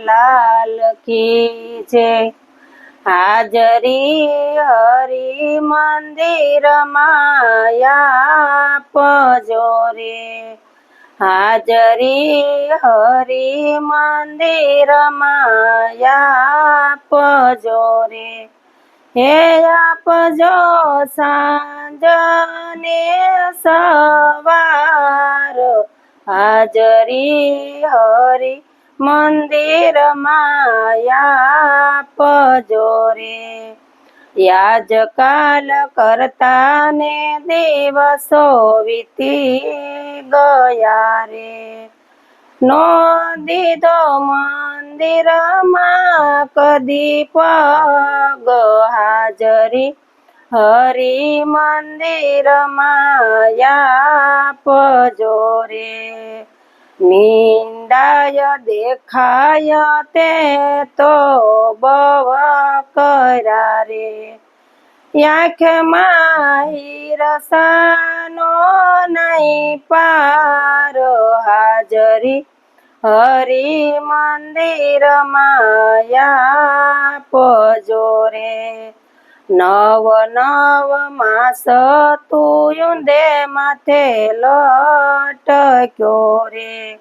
લાલ કી હાજરી હરી મંદિર માયા પજોરે હાજરી હરી મંદિર માયા પજોરે હે આપજો સાંજને સવાર, હાજરી હરી મંદિર માયા પજોરે યાજકાલ કરતા ને દિવસો વીતી ગયા રે. નો દીધો મંદિરમાં કદી પગ હાજરી. હરી મંદિર માયા પજોરે નિંદાય દેખાય તે તો બવ કરારે. આંખમાં હિરસાનો નહીં પાર હાજરી. હરી મંદિર માયા પજોરે નવ નવ માસ તું દે માથે લટક્યો રે.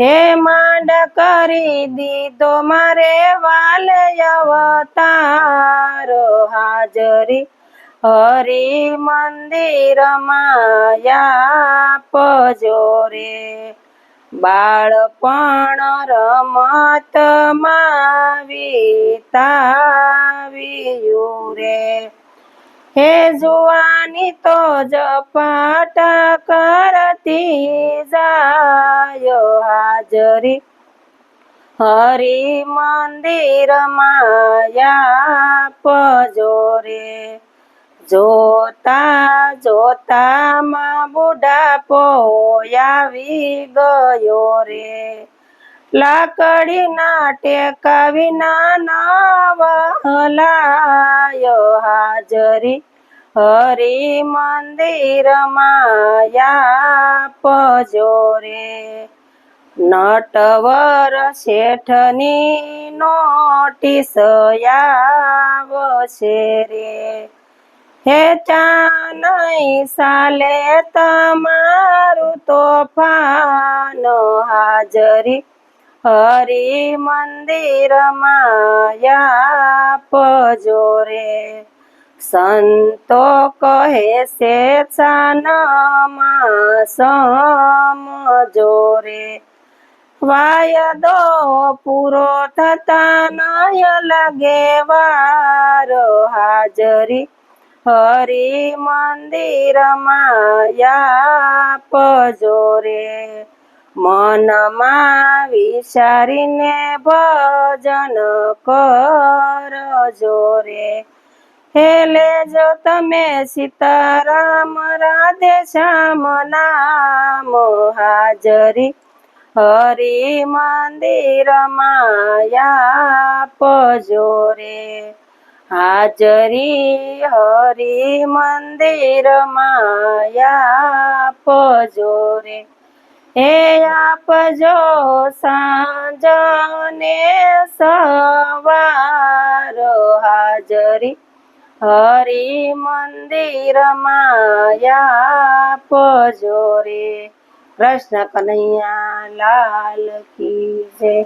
હે માંડ કરી દીધો મારે વાલે અવતાર હાજરી હરિ મંદિર માયા પજોરે. બાળપણ રમત વિતાવ્યું રે. હે જુવાની તો જપાટ કરતી જાય હાજરી. હરિ મંદિર માયા પજોરે. જોતા જોતા માં બુઢાપો આવી ગયો રે. લાકડીના ટેકા વિના નવ હલાયો હાજરી. હરી મંદિર માયા પજોરે નટવર શેઠની નોટિસ આવશે રે. હે ચાનઈ સાલે તમારું તોફાન હાજરી. હરી મંદિર માયા પજોરે સંતો કહે છે સમજો રે વાયદો પૂરો થતા નય લગે વાર હાજરી. હરી મંદિર માયા પજોરે મનમાં વિચારીને ભજન કરજો રે હે લેજો તમે સીતારામ, રાધે શ્યામ નામ હાજરી. હરી મંદિર માયા પજોરે હાજરી હરી મંદિર માયા પજોરે હે આપજો સાંજને સવાર હરી મંદિર માયા પજોરે કૃષ્ણ કનૈયા લાલ કી જય.